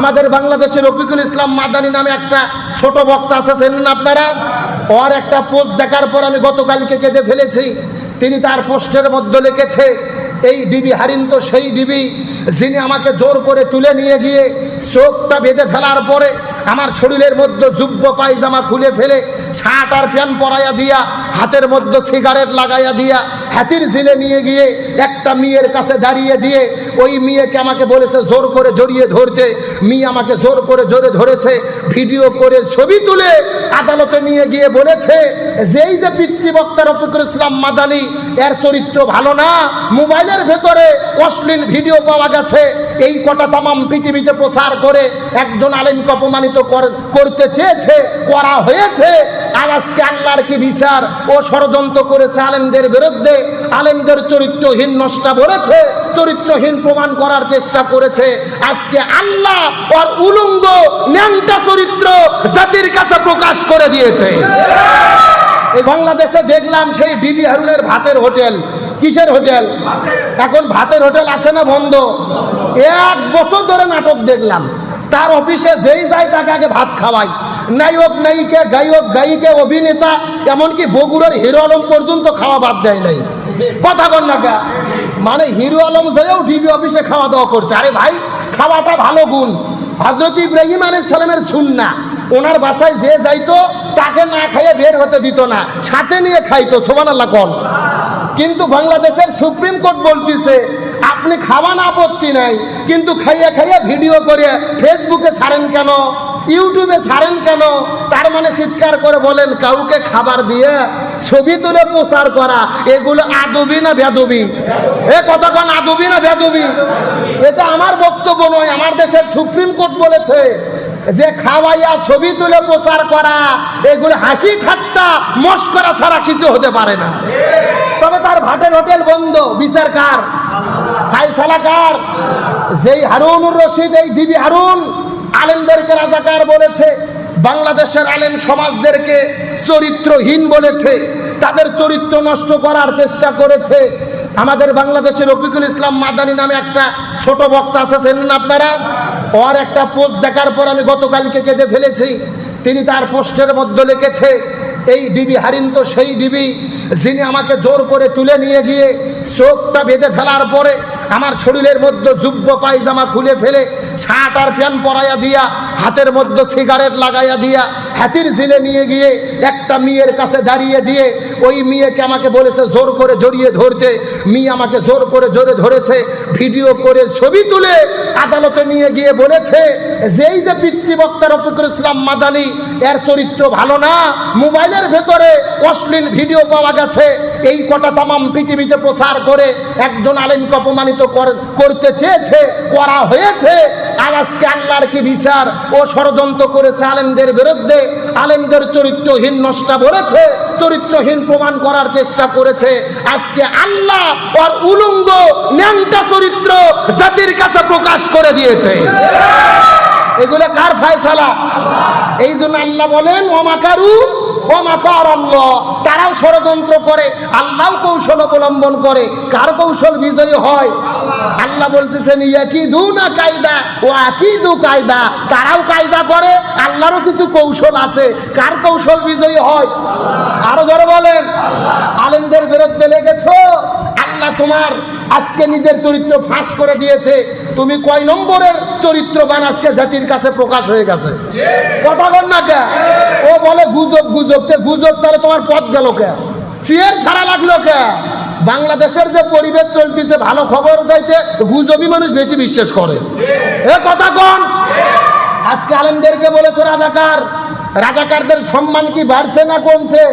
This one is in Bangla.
আমাদের বাংলাদেশের রফিকুল ইসলাম মাদানি নামে একটা ছোট বক্তা আছে, চেনেন আপনারা? ওর একটা পোস্ট দেখার পর আমি গতকালকে কেঁদে ফেলেছি। তিনি তার পোস্টের মধ্যে লিখেছে, এই ডিবি হারিন তো সেই ডিবি যিনি আমাকে জোর করে তুলে নিয়ে গিয়ে চোখটা বেঁধে ফেলার পরে আমার শরীরের মধ্যে যুব্য পায়জামা খুলে ফেলে, শার্ট আর প্যান্ট পরাইয়া দিয়া, হাতের মধ্যে সিগারেট লাগাইয়া দিয়া, হাতির ঝিলে নিয়ে গিয়ে একটা মেয়ের কাছে দাঁড়িয়ে দিয়ে ওই মেয়েকে আমাকে বলেছে, জোর করে জড়িয়ে ধরতে। মেয়ে আমাকে জোর করে জোরে ধরেছে, ভিডিও করে ছবি তুলে আদালতে নিয়ে গিয়ে বলেছে, যেই যে পিচ্ছি বক্তা রফিকুল ইসলাম মাদানি, এর চরিত্র ভালো না, মোবাইলের ভেতরে অশ্লীল ভিডিও পাওয়া গেছে। এই কটা তামাম পৃথিবীতে প্রচার করে একজন আলেমকে অপমানিত কর- করতে চেয়েছে, করা হয়েছে। আর আজকে আল্লাহর কি বিচার? ও ষড়যন্ত্র করেছে আলেমদের বিরুদ্ধে। আলেমদের চরিত্রহীন নষ্ট বলেছে চরিত্রহীন প্রমাণ করার চেষ্টা করেছে। আজকে আল্লাহ ওর উলঙ্গ, ন্যাংটা চরিত্র জাতির কাছে প্রকাশ করে দিয়েছে। এই বাংলাদেশে দেখলাম সেই ডিবি হারুনের ভাতের হোটেল। কিসের হোটেল? এখন ভাতের হোটেল আছে না বন্ধ? এক বছর ধরে নাটক দেখলাম। তার অফিসে যেই যায় তাকে আগে ভাত খাওয়াই। নায়ক, নায়িকা, গায়ক, গায়িকা, অভিনেতা, এমনকি বগুড়ার হিরো আলম পর্যন্ত খাওয়া বাদ দেয় নাই। কথা কন না গা? মানে হিরো আলম যেও ডিবি অফিসে খাওয়া দাওয়া করছে। আরে ভাই, খাওয়াটা ভালো গুণ। হজরত ইব্রাহিম আলাইহিস সালামের সুন্না। ওনার বাসায় যে যাইতো, তাকে না খাইয়ে বের হতে দিত না। সাথে নিয়ে খাইতো সোমান আল্লাহ কন। কিন্তু বাংলাদেশের সুপ্রিম কোর্ট বলতেছে, আপনি খাওয়ান আপত্তি নাই, কিন্তু খাইয়ে খাইয়ে ভিডিও করে ফেসবুকে ছাড়েন কেন? ইউটিউবে ছাড়েন কেন? তার মানে চিৎকার করে বলেন, কাউকে খাবার দিয়ে ছবি তুলে প্রচার করা, এগুলো আদবি না ভেদবি এ কতক্ষণ আদবি না ভেদবি এটা আমার বক্তব্য নয়, আমার দেশের সুপ্রিম কোর্ট বলেছে যে খাওয়াইয়া ছবি তুলে প্রচার করা, এগুলো হাসি ঠাট্টা, মস্করা ছাড়া কিছু হতে পারে না। তবে তার ভাটের হোটেল বন্ধ, বিচার কার? ফাইসালা কার? যেই হারুনুর রশিদ, এই জিবি হারুন আলেমদেরকে রাজাকার বলেছে, বাংলাদেশের আলেম সমাজদেরকে চরিত্রহীন বলেছে, তাদের চরিত্র নষ্ট করার চেষ্টা করেছে। আমাদের বাংলাদেশের রফিকুল ইসলাম মাদানি নামে একটা ছোট বক্তা আছে, চেনেন আপনারা? ওর একটা পোস্ট দেখার পর আমি গতকালকে কেঁদে ফেলেছি। তিনি তার পোস্টের মধ্যে লিখেছে, এই ডিবি হারিন তো সেই ডিবি যিনি আমাকে জোর করে তুলে নিয়ে গিয়ে চোখটা বেঁধে ফেলার পরে আমার শরীরের মধ্যে যুব্য পায়জামা খুলে ফেলে শার্ট আর প্যান্ট পরাইয়া দিয়া হাতের মধ্যে সিগারেট লাগাইয়া দিয়া হাতির ঝিলে নিয়ে গিয়ে একটা মেয়ের কাছে দাঁড়িয়ে দিয়ে ওই মেয়েকে আমাকে বলেছে, জোর করে জড়িয়ে ধরতে। মেয়ে আমাকে জোর করে জোরে ধরেছে, ভিডিও করে ছবি তুলে আদালতে নিয়ে গিয়ে বলেছে, যেই যে পিচ্ছি বক্তা রফিকুল ইসলাম মাদানি, এর চরিত্র ভালো না, মোবাইলের ভেতরে অশ্লীল ভিডিও পাওয়া গেছে। এই কটা তামাম পৃথিবীতে প্রচার করে একজন আলেমকে অপমানিত কর- করতে চেয়েছে, করা হয়েছে। আর আজকে আল্লাহর কি বিচার? ও ষড়যন্ত্র করেছে আলেমদের বিরুদ্ধে। আলেমদের চরিত্রহীন নষ্ট বলেছে চরিত্রহীন প্রমাণ করার চেষ্টা করেছে। আজকে আল্লাহ ওর উলঙ্গ, ন্যাংটা চরিত্র জাতির কাছে প্রকাশ করে দিয়েছে। এগুলো কার ফায়সালা? এই জন্য আল্লাহ বলেন ওমাকারু ওমাকার আল্লাহ? তারাও ষড়যন্ত্র করে আল্লাহ কৌশল অবলম্বন করে, কার কৌশল বিজয়ী হয়? আল্লাহ বলতেছেন ইয়াকি দু না কায়দা ও আকি দু কায়দা। তারাও কায়দা করে, আল্লাহরও কিছু কৌশল আছে, কার কৌশল বিজয়ী হয়? আরও জোরে বলেন, আলেমদের বিরুদ্ধে লেগেছো? আল্লাহ তোমার আজকে নিজের চরিত্র ফাঁস করে দিয়েছে। তুমি কয় নম্বরের চরিত্রবান আজকে জাতির কাছে প্রকাশ হয়ে গেছে? কথা বল না কে? ও বলে, গুজব গুজব। তে গুজব তাহলে তোমার পথ গেল কে? সিয়ার ছাড়া লাগল কে? বাংলাদেশের যে পরিবেশ চলতেছে, ভালো খবর যাইতে গুজবই মানুষ বেশি বিশ্বাস করে। এ কথা কোন? আজকে আলেমদেরকে বলেছে রাজাকার। রাজাকারদের সম্মান কি বাড়ছে না কমছে?